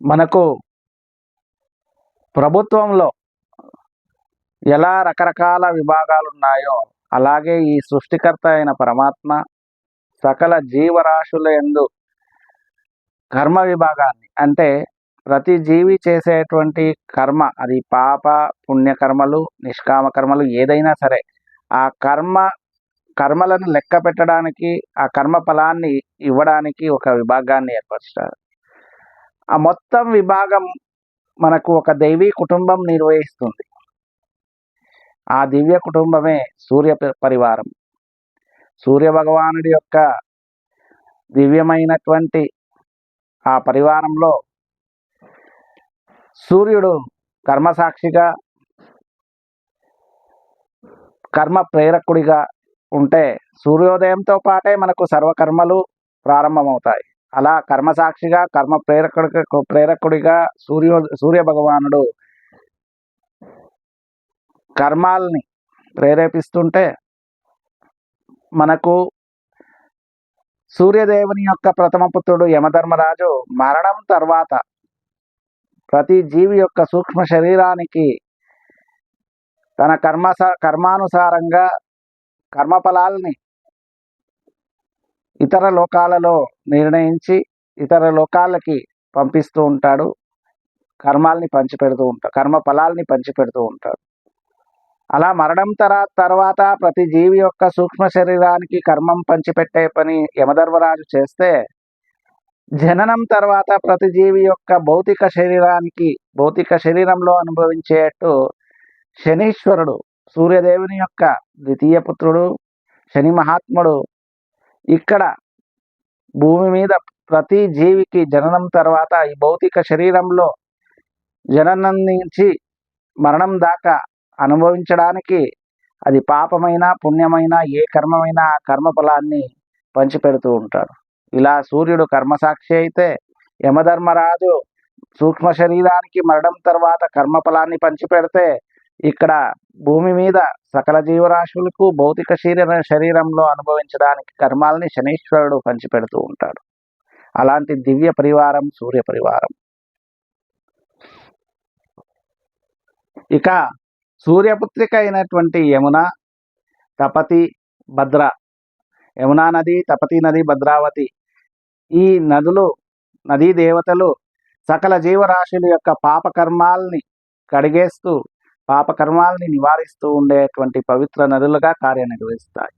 మనకు ప్రభుత్వంలో ఎలా రకరకాల విభాగాలు ఉన్నాయో అలాగే ఈ సృష్టికర్త అయిన పరమాత్మ సకల జీవరాశుల ఎందు కర్మ విభాగాన్ని అంటే ప్రతి జీవి చేసేటువంటి కర్మ అది పాప పుణ్యకర్మలు నిష్కామ కర్మలు ఏదైనా సరే ఆ కర్మ కర్మలను లెక్క పెట్టడానికి ఆ కర్మ ఫలాన్ని ఇవ్వడానికి ఒక విభాగాన్ని ఏర్పరుస్తారు. ఆ మొత్తం విభాగం మనకు ఒక దైవీ కుటుంబం నిర్వహిస్తుంది. ఆ దివ్య కుటుంబమే సూర్య పరివారం. సూర్య భగవానుడి యొక్క దివ్యమైనటువంటి ఆ పరివారంలో సూర్యుడు కర్మసాక్షిగా కర్మ ప్రేరకుడిగా ఉంటే సూర్యోదయంతో పాటే మనకు సర్వకర్మలు ప్రారంభమవుతాయి. అలా కర్మసాక్షిగా కర్మ ప్రేరకుడి ప్రేరకుడిగా సూర్యో సూర్య భగవానుడు కర్మాల్ని ప్రేరేపిస్తుంటే మనకు సూర్యదేవుని యొక్క ప్రథమ పుత్రుడు యమధర్మరాజు మరణం తర్వాత ప్రతి జీవి యొక్క సూక్ష్మ శరీరానికి తన కర్మ కర్మానుసారంగా కర్మఫలాల్ని ఇతర లోకాలలో నిర్ణయించి ఇతర లోకాలకి పంపిస్తూ ఉంటాడు. కర్మాల్ని పంచిపెడుతూ ఉంటాడు. కర్మ ఫలాల్ని పంచిపెడుతూ ఉంటాడు. అలా మరణం తర తర్వాత ప్రతి జీవి యొక్క సూక్ష్మ శరీరానికి కర్మం పంచిపెట్టే పని యమధర్మరాజు చేస్తే జననం తర్వాత ప్రతి జీవి యొక్క భౌతిక శరీరానికి భౌతిక శరీరంలో అనుభవించేట్టు శనీశ్వరుడు సూర్యదేవుని యొక్క ద్వితీయ పుత్రుడు శని మహాత్ముడు ఇక్కడ భూమి మీద ప్రతి జీవికి జననం తర్వాత ఈ భౌతిక శరీరంలో జననం నుంచి మరణం దాకా అనుభవించడానికి అది పాపమైన పుణ్యమైన ఏ కర్మమైనా ఆ కర్మ ఫలాన్ని పంచిపెడుతూ ఉంటాడు. ఇలా సూర్యుడు కర్మసాక్షి అయితే యమధర్మరాజు సూక్ష్మ శరీరానికి మరణం తర్వాత కర్మ ఫలాన్ని పంచిపెడితే ఇక్కడ భూమి మీద సకల జీవరాశులకు భౌతిక శరీర శరీరంలో అనుభవించడానికి కర్మాలని శనీశ్వరుడు పంచిపెడుతూ ఉంటాడు. అలాంటి దివ్య పరివారం సూర్య పరివారం. ఇక సూర్యపుత్రిక అయినటువంటి యమున తపతి భద్ర. యమునా నది తపతి నది భద్రావతి. ఈ నదులు నదీ దేవతలు సకల జీవరాశుల యొక్క పాపకర్మాల్ని కడిగేస్తూ పాపకర్మాల్ని నివారిస్తూ ఉండేటువంటి పవిత్ర నదులుగా కార్యనిర్వహిస్తాయి.